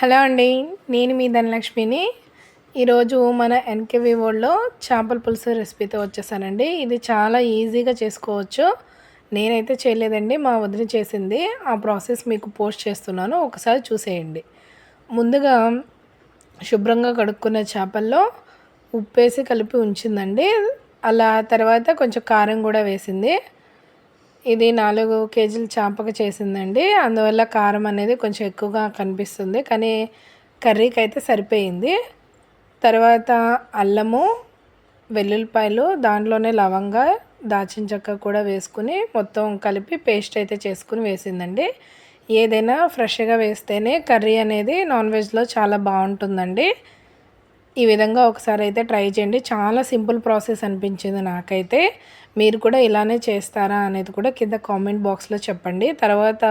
Hello అండి నేను మీ ధనలక్ష్మిని. ఈరోజు మన ఎన్కేవి వరల్డ్లో చేపల పులుసు రెసిపీతో వచ్చేసానండి. ఇది చాలా ఈజీగా చేసుకోవచ్చు. నేనైతే చేయలేదండి మా వదిలి చేసింది. ఆ ప్రాసెస్ మీకు పోస్ట్ చేస్తున్నాను ఒకసారి చూసేయండి. ముందుగా శుభ్రంగా కడుక్కున్న చేపల్లో ఉప్పేసి కలిపి ఉంచిందండి. అలా తర్వాత కొంచెం కారం కూడా వేసింది. ఇది నాలుగు కేజీల చేపకు చేసిందండి. అందువల్ల కారం అనేది కొంచెం ఎక్కువగా కనిపిస్తుంది. కానీ కర్రీకి అయితే సరిపోయింది. తర్వాత అల్లము వెల్లుల్లిపాయలు దాంట్లోనే లవంగా దాచిన చెక్క కూడా వేసుకుని మొత్తం కలిపి పేస్ట్ అయితే చేసుకుని వేసిందండి. ఏదైనా ఫ్రెష్గా వేస్తేనే కర్రీ అనేది నాన్ వెజ్లో చాలా బాగుంటుందండి. ఈ విధంగా ఒకసారి అయితే ట్రై చేయండి. చాలా సింపుల్ ప్రాసెస్ అనిపించింది నాకైతే. మీరు కూడా ఇలానే చేస్తారా అనేది కూడా కింద కామెంట్ బాక్స్లో చెప్పండి. తర్వాత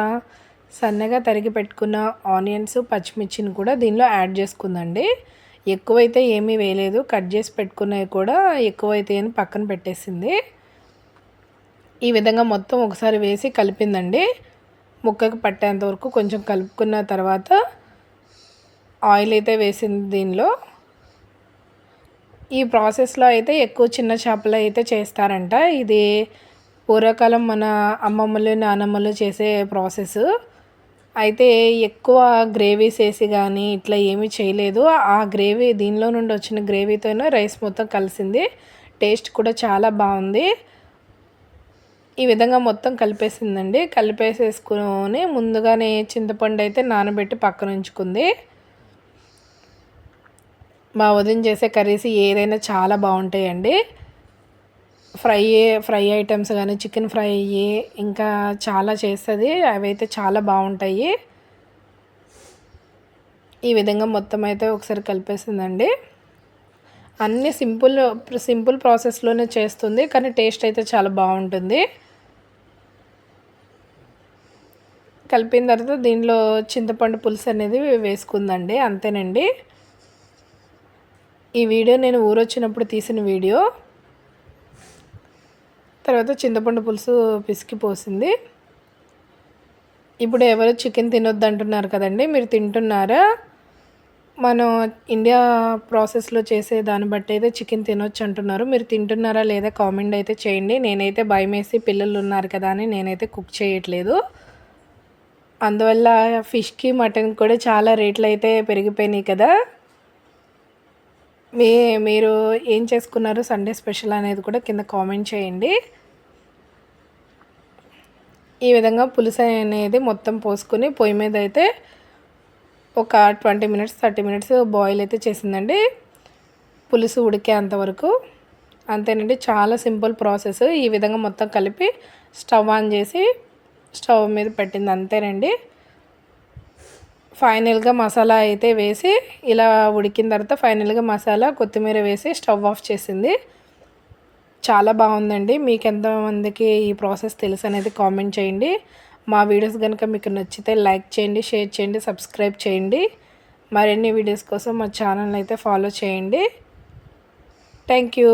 సన్నగా తరిగి పెట్టుకున్న ఆనియన్స్ పచ్చిమిర్చిని కూడా దీనిలో యాడ్ చేసుకుందండి. ఎక్కువైతే ఏమీ వేయలేదు. కట్ చేసి పెట్టుకున్నవి కూడా ఎక్కువైతే అని పక్కన పెట్టేసింది. ఈ విధంగా మొత్తం ఒకసారి వేసి కలిపిందండి. ముక్కకు పట్టేంత వరకు కొంచెం కలుపుకున్న తర్వాత ఆయిల్ అయితే వేసింది దీనిలో. ఈ ప్రాసెస్లో అయితే ఎక్కువ చిన్న చేపలు అయితే చేస్తారంట. ఇది పూర్వకాలం మన అమ్మమ్మలు నానమ్మలు చేసే ప్రాసెస్. అయితే ఎక్కువ గ్రేవీస్ వేసి కానీ ఇట్లా ఏమీ చేయలేదు. ఆ గ్రేవీ దీనిలో నుండి వచ్చిన గ్రేవీతోనే రైస్ మొత్తం కలిసింది. టేస్ట్ కూడా చాలా బాగుంది. ఈ విధంగా మొత్తం కలిపేసిందండి. కలిపేసేసుకుని ముందుగానే చింతపండు అయితే నానబెట్టి పక్కన ఉంచుకుంది. మా వదిన చేసే కర్రీస్ ఏదైనా చాలా బాగుంటాయండి. ఫ్రై ఫ్రై ఐటమ్స్ కానీ చికెన్ ఫ్రై ఇంకా చాలా చేస్తుంది. అవైతే చాలా బాగుంటాయి. ఈ విధంగా మొత్తం అయితే ఒకసారి కలిపేసిందండి. అన్నీ సింపుల్ సింపుల్ ప్రాసెస్లోనే చేస్తుంది కానీ టేస్ట్ అయితే చాలా బాగుంటుంది. కలిపిన తర్వాత దీనిలో చింతపండు పులుసు అనేది వేసుకుందండి అంతేనండి. ఈ వీడియో నేను ఊరొచ్చినప్పుడు తీసిన వీడియో. తర్వాత చింతపండు పులుసు పిసికి పోసింది. ఇప్పుడు ఎవరు చికెన్ తినొద్దు అంటున్నారు కదండి మీరు తింటున్నారా? మనం ఇండియా ప్రాసెస్లో చేసే దాన్ని బట్టి అయితే చికెన్ తినొచ్చు అంటున్నారు మీరు తింటున్నారా లేదా కామెంట్ అయితే చేయండి. నేనైతే భయం వేసి పిల్లలు ఉన్నారు కదా అని నేనైతే కుక్ చేయట్లేదు. అందువల్ల ఫిష్కి మటన్ కూడా చాలా రేట్లు అయితే పెరిగిపోయినాయి కదా. మీ మీరు ఏం చేసుకున్నారు సండే స్పెషల్ అనేది కూడా కింద కామెంట్ చేయండి. ఈ విధంగా పులుసు అనేది మొత్తం పోసుకుని పొయ్యి మీద అయితే ఒక twenty minutes thirty minutes boil అయితే చేసిందండి. పులుసు ఉడికే అంతవరకు అంతేనండి చాలా సింపుల్ ప్రాసెస్ ఈ విధంగా మొత్తం కలిపి స్టవ్ ఆన్ చేసి స్టవ్ మీద పెట్టింది అంతేనండి. ఫైనల్గా మసాలా అయితే వేసి ఇలా ఉడికిన తర్వాత ఫైనల్గా మసాలా కొత్తిమీర వేసి స్టవ్ ఆఫ్ చేసింది. చాలా బాగుందండి. మీకు ఎంతమందికి ఈ ప్రాసెస్ తెలుసు అనేది కామెంట్ చేయండి. మా వీడియోస్ కనుక మీకు నచ్చితే లైక్ చేయండి షేర్ చేయండి సబ్స్క్రైబ్ చేయండి. మరిన్ని వీడియోస్ కోసం మా ఛానల్ అయితే ఫాలో చేయండి. Thank you.